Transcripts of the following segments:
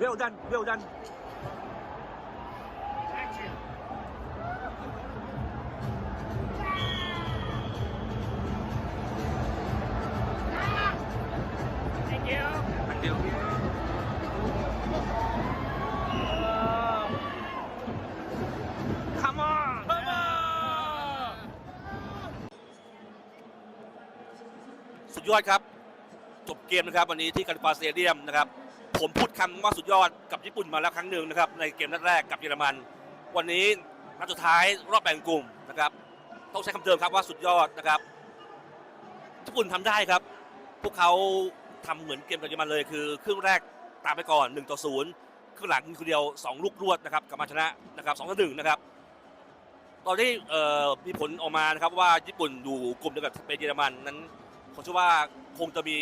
well done well done Thank you. Thank you. Thank you. Come on. Come on. สุดยอดครับ จบเกมนะครับ วันนี้ที่การิฟาสเตเดียมนะครับ ผมพูดคำว่าสุดยอดกับญี่ปุ่นมาแล้วครั้งหนึ่งนะครับในเกมนัดแรกกับเยอรมัน วันนี้นัดสุดท้ายรอบแบ่งกลุ่มนะครับต้องใช้คำเดิมครับว่าสุดยอดนะครับญี่ปุ่นทำได้ครับ พวกเขาทำเหมือนเกมกับเยอรมันเลย คือครึ่งแรกตามไปก่อน1ต่อ0ครึ่งหลังคนเดียว 2 ลูกรวดนะครับกลับมาชนะนะครับ2ต่อ1นะครับตอนที่มีผลออกมานะครับว่าญี่ปุ่นอยู่กลุ่มเดียวกับเปนเยอรมันนั้นผมเชื่อว่าคงจะมี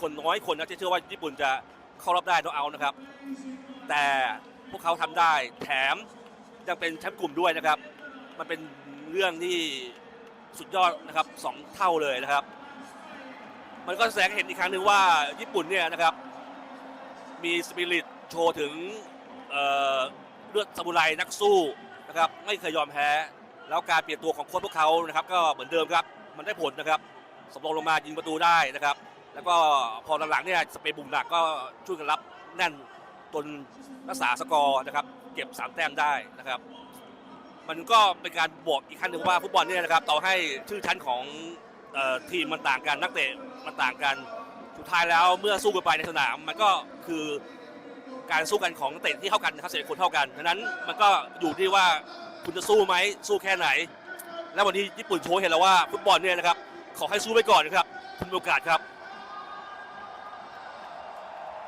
คนน้อยคนนะที่เชื่อว่าญี่ปุ่นจะ เข้ารอบได้ต้องเอานะครับ แต่พวกเขาทำได้แถมยังเป็นแชมป์กลุ่มด้วยนะครับ มันเป็นเรื่องที่สุดยอดนะครับสองเท่าเลยนะครับ มันก็แสดงเห็นอีกครั้งหนึ่งว่าญี่ปุ่นเนี่ยนะครับ มีสปิริตโชว์ถึงเเลือดซามูไรนักสู้นะครับไม่เคยยอมแพ้ แล้วการเปลี่ยนตัวของโค้ชพวกเขานะครับ ก็เหมือนเดิมครับ มันได้ผลนะครับสำรองลงมายิงประตูได้นะครับ แล้วก็พอหลังๆเนี่ยสเปนบุกหนักก็ช่วยกันรับแน่นจนรักษาสกอร์นะครับ เก็บ3แต้มได้นะครับ มันก็เป็นการบอกอีกขั้นหนึ่งว่าฟุตบอลเนี่ยนะครับต่อให้ชื่อชั้นของเอ่อทีมมันต่างกันนักเตะมันต่างกันสุดท้ายแล้วเมื่อสู้กันไปในสนามมันก็คือการสู้กันของนักเตะที่เท่ากันนะครับเสียคนเท่ากันดังนั้นมันก็อยู่ที่ว่าคุณจะสู้ไหมสู้แค่ไหน แล้ววันนี้ญี่ปุ่นโชว์เห็นแล้วว่าฟุตบอลเนี่ยนะครับขอให้สู้ไปก่อนนะครับคุณมีโอกาสครับ